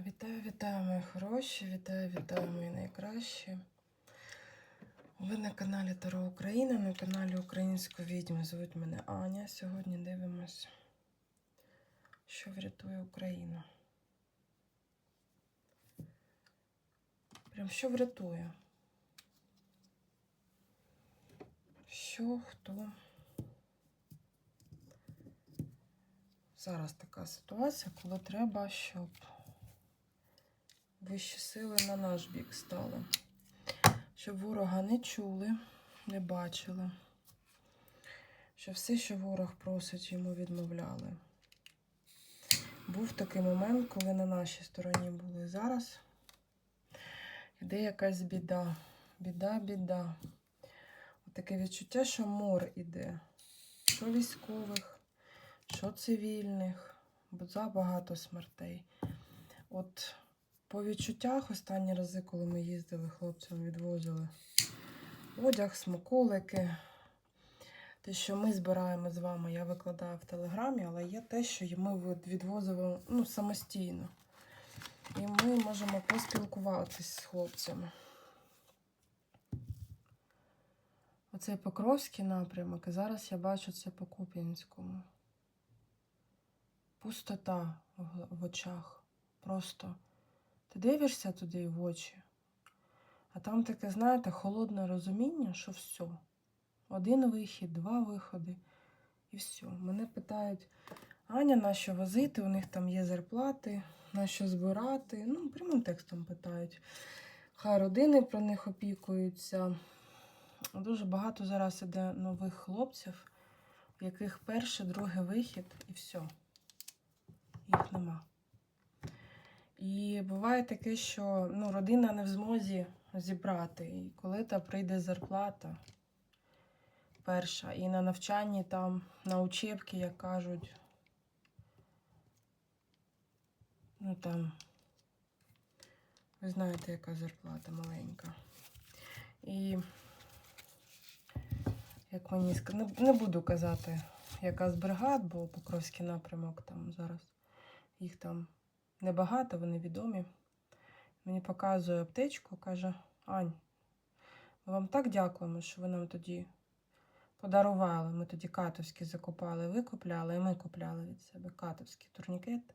Вітаю, вітаю, мої хороші, вітаю, вітаю, мої найкращі. Ви на каналі Таро Україна, на каналі Української відьми. Звуть мене Аня. Сьогодні дивимось, що врятує Україну. Прям що врятує? Що, хто? Зараз така ситуація, коли треба, щоб вищі сили на наш бік стали. Щоб ворога не чули, не бачили. Щоб все, що ворог просить, йому відмовляли. Був такий момент, коли на нашій стороні були. Зараз іде якась біда. Біда, біда. Таке відчуття, що мор іде. Що військових, що цивільних, бо забагато смертей. От по відчуттях останні рази, коли ми їздили, хлопцям відвозили одяг, смаколики. Те, що ми збираємо з вами, я викладаю в телеграмі, але є те, що ми відвозимо ну, самостійно. І ми можемо поспілкуватися з хлопцями. Оцей Покровський напрямок, і зараз я бачу це по Куп'янському. Пустота в, в очах. Просто ти дивишся туди в очі, а там таке, знаєте, холодне розуміння, що все. Один вихід, два виходи, і все. Мене питають, Аня, на що возити? У них там є зарплати, на що збирати. Ну, прямим текстом питають. Хай родини про них опікуються. Дуже багато зараз іде нових хлопців, в яких перший, другий вихід, і все. Їх нема. І буває таке, що ну, родина не в змозі зібрати. І коли та прийде зарплата перша, і на навчанні там, на учебки, як кажуть, ну там, ви знаєте, яка зарплата маленька. І як мені не буду казати, яка з бригад, бо Покровський напрямок там зараз їх там небагато, вони відомі. Мені показує аптечку, каже: Ань, ми вам так дякуємо, що ви нам тоді подарували. Ми тоді катовські закупали, ви купляли, і ми купляли від себе катовський турнікет,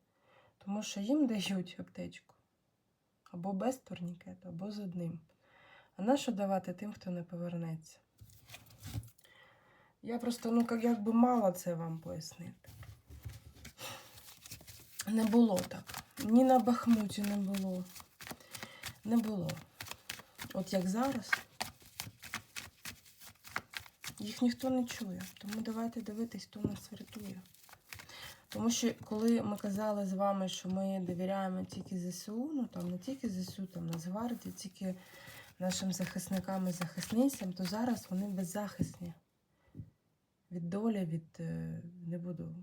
тому що їм дають аптечку або без турнікету, або з одним. А на що давати тим, хто не повернеться? Я просто, ну, як, якби мала це вам пояснити. Не було так. Ні на Бахмуті не було. Не було. От як зараз, їх ніхто не чує. Тому давайте дивитись, хто нас врятує. Тому що коли ми казали з вами, що ми довіряємо тільки ЗСУ, ну там не тільки ЗСУ, там Нацгвардії, тільки нашим захисникам і захисницям, то зараз вони беззахисні. Від долі, від е, не буду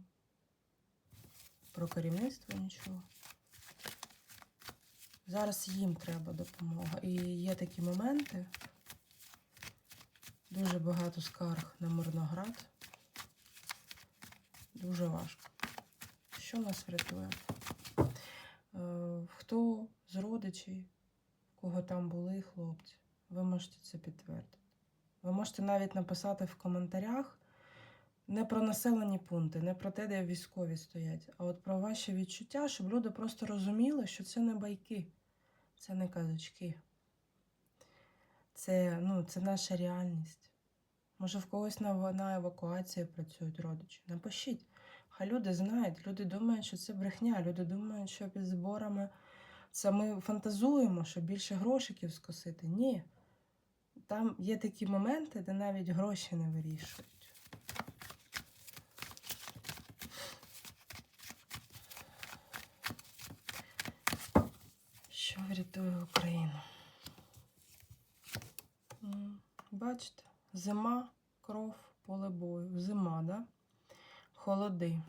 про керівництво нічого. Зараз їм треба допомога. І є такі моменти. Дуже багато скарг на Мирноград. Дуже важко. Що нас врятує? Е, Хто з родичів, кого там були хлопці, ви можете це підтвердити. Ви можете навіть написати в коментарях не про населені пункти, не про те, де військові стоять, а от про ваші відчуття, щоб люди просто розуміли, що це не байки, це не казочки. Це, ну, це наша реальність. Може, в когось на, на евакуації працюють родичі. Напишіть. Хай люди знають, люди думають, що це брехня, люди думають, що під зборами це ми фантазуємо, що більше грошиків скосити. Ні. Там є такі моменти, де навіть гроші не вирішують. Що врятує Україну? Бачите, зима, кров, поле бою. Зима, да? Холоди.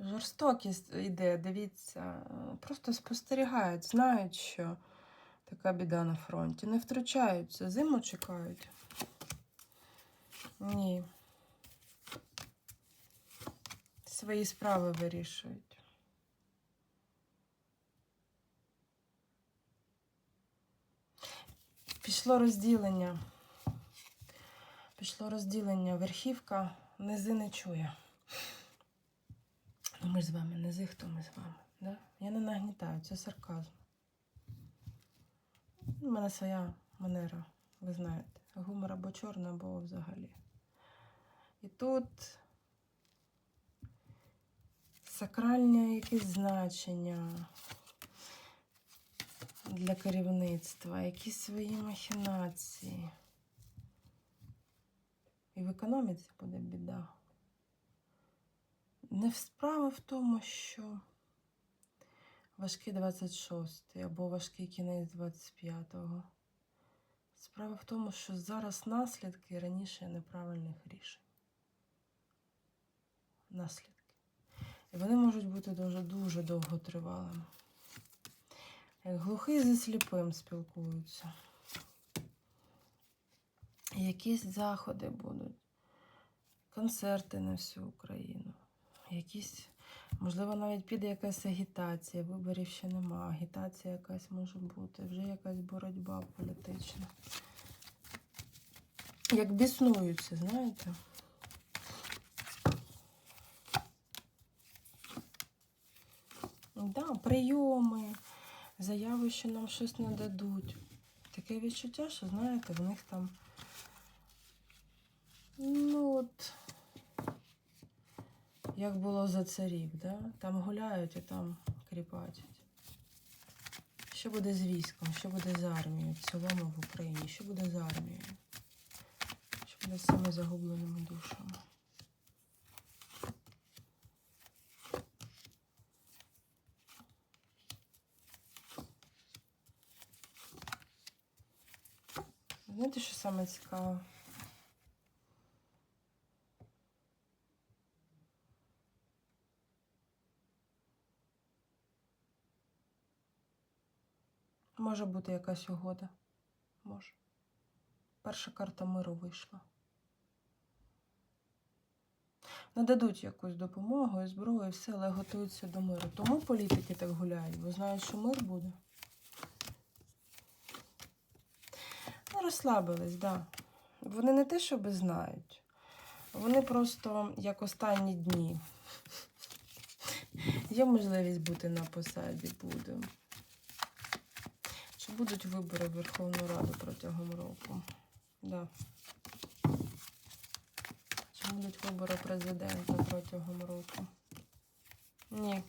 Жорстокість йде, дивіться, просто спостерігають, знають, що така біда на фронті. Не втручаються, зиму чекають. Ні. Свої справи вирішують. Пішло розділення. Пішло розділення. Верхівка низи не чує. Ну, Ми з вами, низи, хто ми з вами. Да? Я не нагнітаю, це сарказм. У мене своя манера, ви знаєте. Гумор або чорна, або взагалі. І тут сакральне якесь значення для керівництва, якісь свої махінації. І в економіці буде біда. Не в- справа в тому, що важкий 26 або важкий кінець 25-го. Справа в тому, що зараз наслідки раніше неправильних рішень. Наслідки. І вони можуть бути дуже дуже довготривалими. Як глухий зі сліпим спілкуються. Якісь заходи будуть, концерти на всю Україну. Якісь, можливо, навіть піде якась агітація. Виборів ще нема. Агітація якась може бути, вже якась боротьба політична. Як біснуються, знаєте? Да, прийоми, заяви, що нам щось не дадуть. Таке відчуття, що, знаєте, в них там. Ну от. Як було за царів, да? Там гуляють і там кріпатять. Що буде з військом, що буде з армією в цілому в Україні? Що буде з армією? Що буде з цими загубленими душами? Знаєте, що саме цікаве? Може бути якась угода. Може. Перша карта миру вийшла. Нададуть якусь допомогу і зброю, і все, але готуються до миру. Тому політики так гуляють, бо знають, що мир буде. Розслабились, так. Да. Вони не те, що знають. Вони просто як останні дні. Є можливість бути на посаді, буде. Чи будуть вибори в Верховну Раду протягом року? Да. Чи будуть вибори президента протягом року? Ні.